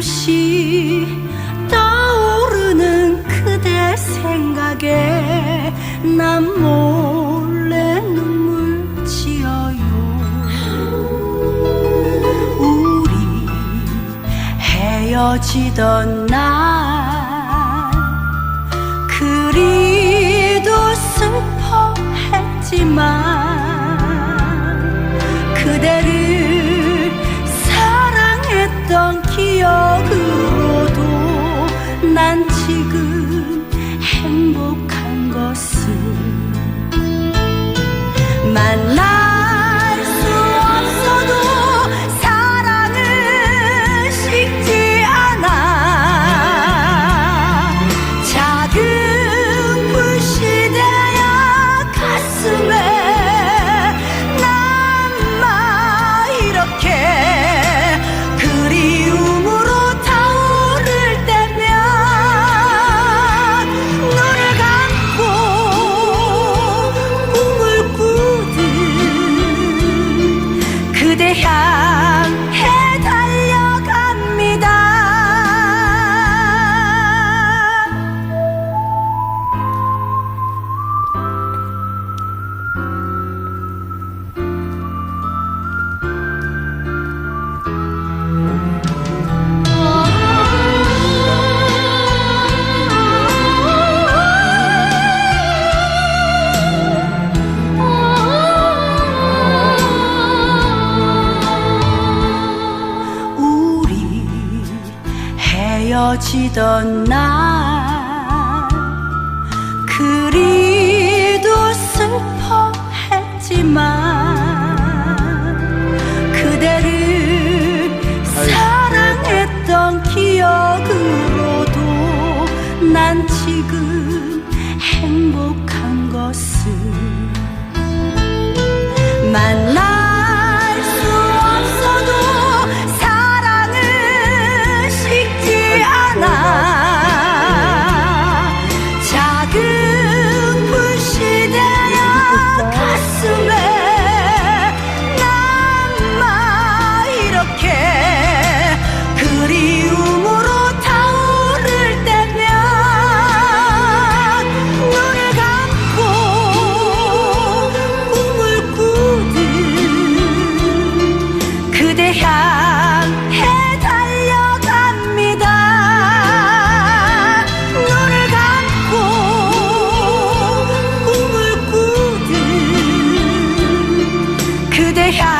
잠시 떠오르는 그대 생각에 난 몰래 눈물 지어요. 우리 헤어지던 날 那。记得那。they have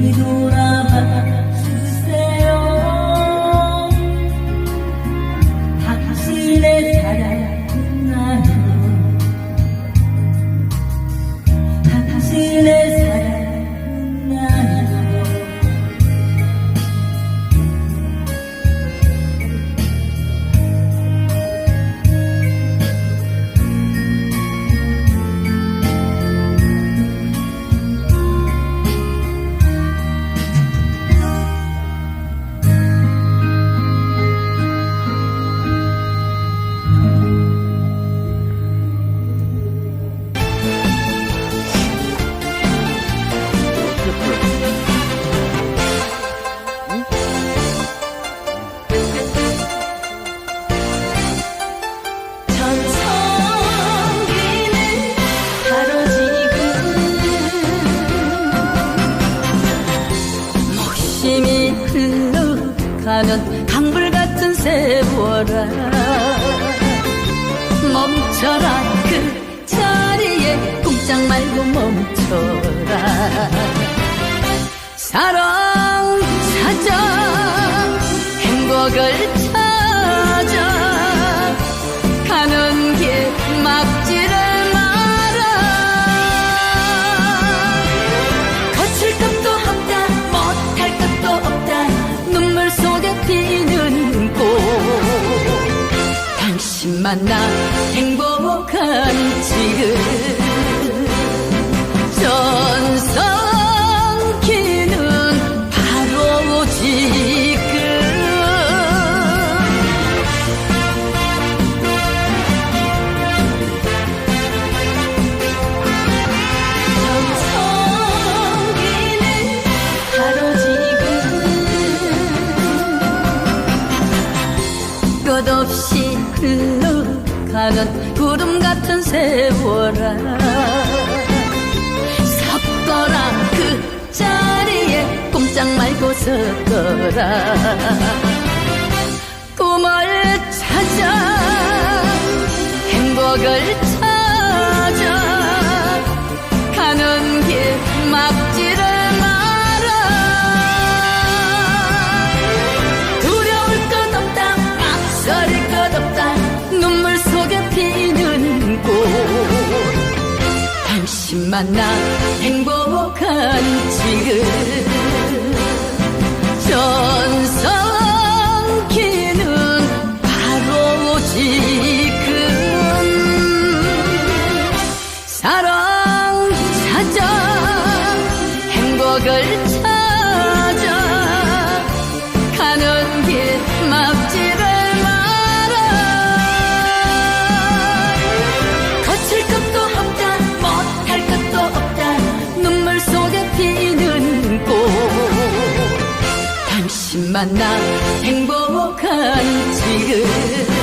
一度。 떠나면 강불 같은 세월아. 멈춰라 그 자리에 꼼짝 말고 멈춰라. 사랑 당신 만나 행복한 지금. 전 지나간 구름 같은 세월아. 섰거라 그 자리에 꼼짝 말고 섰거라. 꿈을 찾아 행복을 찾아 만나 행복한 지금. 당신만 나 행복한 지금.